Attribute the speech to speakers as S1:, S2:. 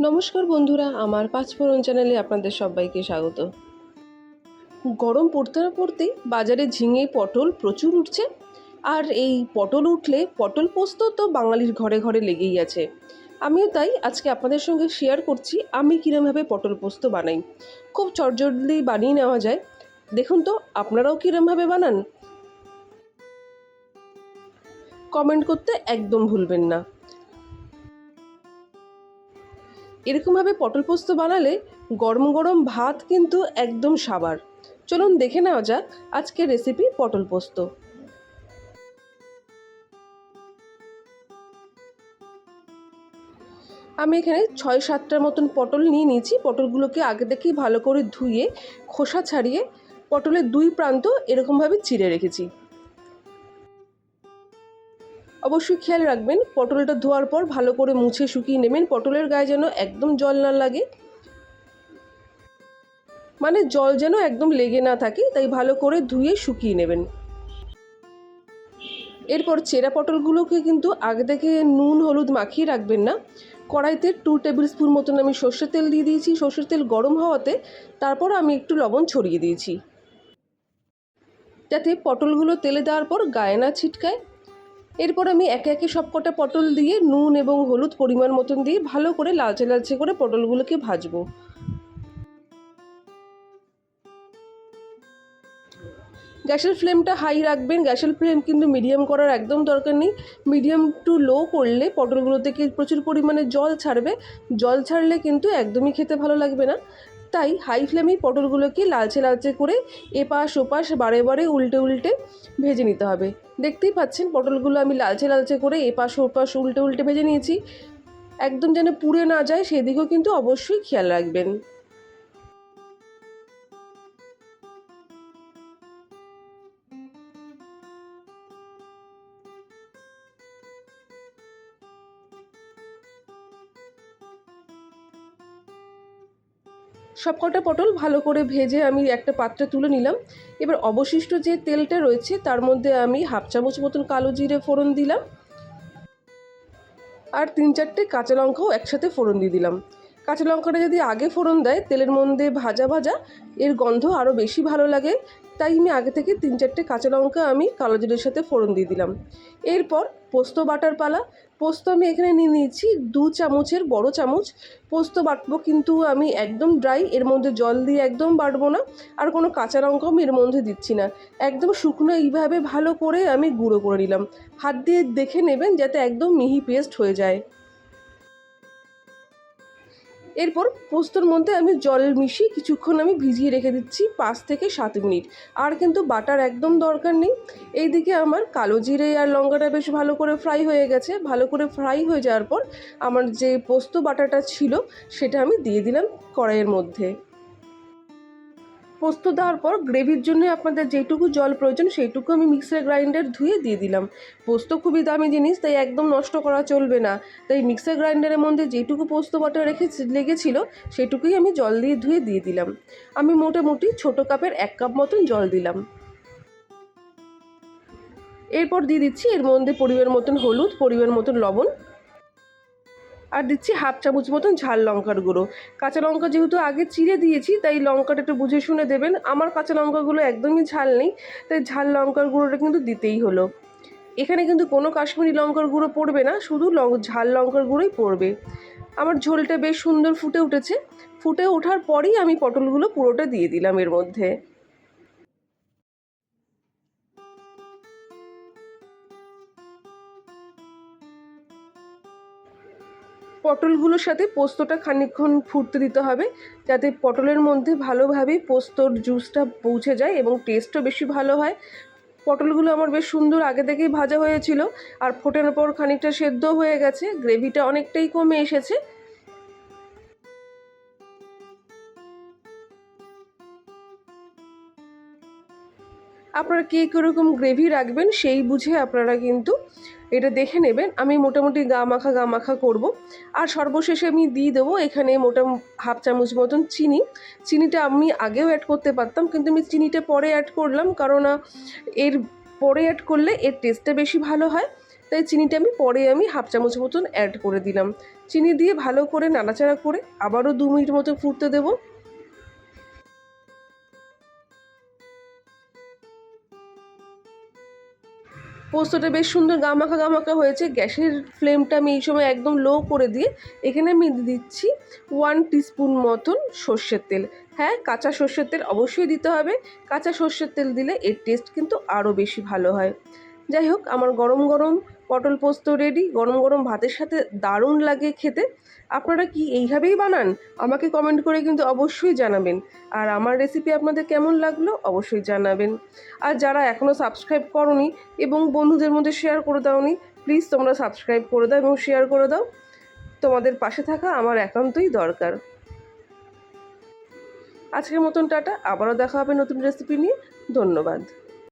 S1: নমস্কার বন্ধুরা, আমার পাঁচফোড়ন চ্যানেলে আপনাদের সবাইকে স্বাগত। গরম পড়তে না পড়তেই বাজারে ঝিঙে, পটল প্রচুর উঠছে। আর এই পটল উঠলে পটল পোস্ত তো বাঙালির ঘরে ঘরে লেগেই আছে। আমিও তাই আজকে আপনাদের সঙ্গে শেয়ার করছি আমি কীরমভাবে পটল পোস্ত বানাই। খুব চটজলদি বানিয়ে নেওয়া যায়। দেখুন তো, আপনারাও কীরমভাবে বানান। কমেন্ট করতে একদম ভুলবেন না। এরকমভাবে পটল পোস্ত বানালে গরম গরম ভাত কিন্তু একদম সাবার। চলুন দেখে নেওয়া যাক আজকের রেসিপি পটল পোস্ত। আমি এখানে ছয় সাতটার মতন পটল নিয়ে নিয়েছি। পটলগুলোকে আগে থেকেই ভালো করে ধুয়ে, খোসা ছাড়িয়ে পটলের দুই প্রান্ত এরকমভাবে চিড়ে রেখেছি। অবশ্যই খেয়াল রাখবেন, পটলটা ধোয়ার পর ভালো করে মুছে শুকিয়ে নেবেন, পটলের গায়ে যেন একদম জল না লাগে। মানে জল যেন একদম লেগে না থাকে, তাই ভালো করে ধুয়ে শুকিয়ে নেবেন। এরপর চেরা পটলগুলোকে কিন্তু আগে থেকে নুন, হলুদ মাখিয়ে রাখবেন না। কড়াইতে টু টেবিল স্পুন মতন আমি সর্ষের তেল দিয়ে দিয়েছি। সর্ষের তেল গরম হওয়াতে তারপর আমি একটু লবণ ছড়িয়ে দিয়েছি। যাতে পটলগুলো তেলে দেওয়ার পর গায়ে না ছিটকায়। এরপর আমি একে একে সবকটা পটল দিয়ে নুন এবং হলুদ পরিমাণ মতন দিয়ে ভালো করে লালচে লালচে করে পটলগুলোকে ভাজবো। গ্যাসের ফ্লেমটা হাই রাখবেন। গ্যাসের ফ্লেম কিন্তু মিডিয়াম করার একদম দরকার নেই। মিডিয়াম টু লো করলে পটলগুলো থেকে প্রচুর পরিমাণে জল ছাড়বে। জল ছাড়লে কিন্তু একদমই খেতে ভালো লাগবে না। তাই হাই ফ্লেমেই পটলগুলোকে লালচে লালচে করে এপাশ ওপাশ বারে বারে উল্টে উল্টে ভেজে নিতে হবে। দেখতেই পাচ্ছেন পটলগুলো আমি লালচে লালচে করে এপাশ ওপাশ উল্টে উল্টে ভেজে নিয়েছি। একদম যেন পুড়ে না যায় সেদিকেও কিন্তু অবশ্যই খেয়াল রাখবেন। সবকটা পটল ভালো করে ভেজে আমি একটা পাত্রে তুলে নিলাম। এবার অবশিষ্ট যে তেলটা রয়েছে, তার মধ্যে আমি হাফ চামচ মতন কালো জিরে ফোড়ন দিলাম। আর তিন চারটে কাঁচা লঙ্কাও একসাথে ফোড়ন দিয়ে দিলাম। কাঁচা লঙ্কাটা যদি আগে ফোড়ন দেয়, তেলের মধ্যে ভাজা ভাজা, এর গন্ধ আরও বেশি ভালো লাগে। তাই আমি আগে থেকে তিন চারটে কাঁচা লঙ্কা আমি কালো জিরের সাথে ফোড়ন দিয়ে দিলাম। এরপর পোস্ত বাটার পালা। পোস্ত আমি এখানে নিয়ে নিয়েছি দু চামচের বড় চামচ। পোস্ত বাটবো কিন্তু আমি একদম ড্রাই, এর মধ্যে জল দিয়ে একদম বাটবো না। আর কোনো কাঁচা লঙ্কাও আমি এর মধ্যে দিচ্ছি না। একদম শুকনো এইভাবে ভালো করে আমি গুঁড়ো করে নিলাম। হাত দিয়ে দেখে নেবেন যাতে একদম মিহি পেস্ট হয়ে যায়। এরপর পোস্তর মধ্যে আমি জল মিশিয়ে কিছুক্ষণ আমি ভিজিয়ে রেখে দিচ্ছি পাঁচ থেকে সাত মিনিট। আর কিন্তু বাটার একদম দরকার নেই। এই দিকে আমার কালো জিরে আর লঙ্কাটা বেশ ভালো করে ফ্রাই হয়ে গেছে। ভালো করে ফ্রাই হয়ে যাওয়ার পর আমার যে পোস্ত বাটাটা ছিল, সেটা আমি দিয়ে দিলাম কড়াইয়ের মধ্যে। পোস্ত দেওয়ার পর গ্রেভির জন্য আপনাদের যেটুকু জল প্রয়োজন সেইটুকু আমি মিক্সার গ্রাইন্ডার ধুয়ে দিয়ে দিলাম। পোস্ত খুবই দামি জিনিস, তাই একদম নষ্ট করা চলবে না। তাই মিক্সার গ্রাইন্ডারের মধ্যে যেটুকু পোস্ত বাটা রেখে লেগেছিল, সেটুকুই আমি জল দিয়ে ধুয়ে দিয়ে দিলাম। আমি মোটামুটি ছোটো কাপের এক কাপ মতন জল দিলাম। এরপর দিয়ে দিচ্ছি এর মধ্যে পরিমাণ মতন হলুদ, পরিমাণ মতন লবণ আর দিচ্ছি হাফ চামচ মতন ঝাল লঙ্কার গুঁড়ো। কাঁচা লঙ্কা যেহেতু আগে চিড়ে দিয়েছি, তাই লঙ্কাটা একটু বুঝে শুনে দেবেন। আমার কাঁচা লঙ্কাগুলো একদমই ঝাল নেই, তাই ঝাল লঙ্কার গুঁড়োটা কিন্তু দিতেই হলো। এখানে কিন্তু কোনো কাশ্মীরি লঙ্কার গুঁড়ো পড়বে না, শুধু ঝাল লঙ্কার গুঁড়োই পড়বে। আমার ঝোলটা বেশ সুন্দর ফুটে উঠেছে। ফুটে ওঠার পরেই আমি পটলগুলো পুরোটা দিয়ে দিলাম এর মধ্যে। পটলগুলোর সাথে পোস্তটা খানিকক্ষণ ফুটতে দিতে হবে, যাতে পটলের মধ্যে ভালোভাবে পোস্তর জুসটা পৌঁছে যায় এবং টেস্টও বেশি ভালো হয়। পটলগুলো আমার বেশ সুন্দর আগে থেকেই ভাজা হয়েছিল আর ফোটানোর পর খানিকটা সেদ্ধ হয়ে গেছে গ্রেভিটা অনেকটাই কমে এসেছে। আপনারা কে কীরকম গ্রেভি রাখবেন সেই বুঝে আপনারা কিন্তু এটা দেখে নেবেন। আমি মোটামুটি গা মাখা গা মাখা করব। আর সর্বশেষে আমি দিয়ে দেবো এখানে মোটা হাফ চামচ মতন চিনি। চিনিটা আমি আগেও অ্যাড করতে পারতাম, কিন্তু আমি চিনিটা পরে অ্যাড করলাম কারণ এর পরে অ্যাড করলে এর টেস্টটা বেশি ভালো হয়। তাই চিনিটা আমি পরে আমি হাফ চামচ মতন অ্যাড করে দিলাম। চিনি দিয়ে ভালো করে নাড়াচাড়া করে আবারও দু মিনিট মতো ফুটতে দেবো। পোস্তটা বেশ সুন্দর গামাখা গামাখা হয়েছে। গ্যাসের ফ্লেমটা আমি এই সময় একদম লো করে দিয়ে এখানে আমি দিচ্ছি ওয়ান টিস্পুন মতন সর্ষের তেল। হ্যাঁ কাঁচা সর্ষের তেল অবশ্যই দিতে হবে। কাঁচা সর্ষের তেল দিলে এর টেস্ট কিন্তু আরও বেশি ভালো হয়। যাই হোক, আমার গরম গরম পটল পোস্ত রেডি গরম গরম ভাতের সাথে দারুণ লাগে খেতে। আপনারা কি এইভাবেই বানান? আমাকে কমেন্ট করে কিন্তু অবশ্যই জানাবেন। আর আমার রেসিপি আপনাদের কেমন লাগল অবশ্যই জানাবেন। আর যারা এখনও সাবস্ক্রাইব করনি এবং বন্ধুদের মধ্যে শেয়ার করে দাওনি প্লিজ তোমরা সাবস্ক্রাইব করে দাও এবং শেয়ার করে দাও। তোমাদের পাশে থাকা আমার একান্তই দরকার। আজকের মতন টাটা, আবারও দেখা হবে নতুন রেসিপি নিয়ে। ধন্যবাদ।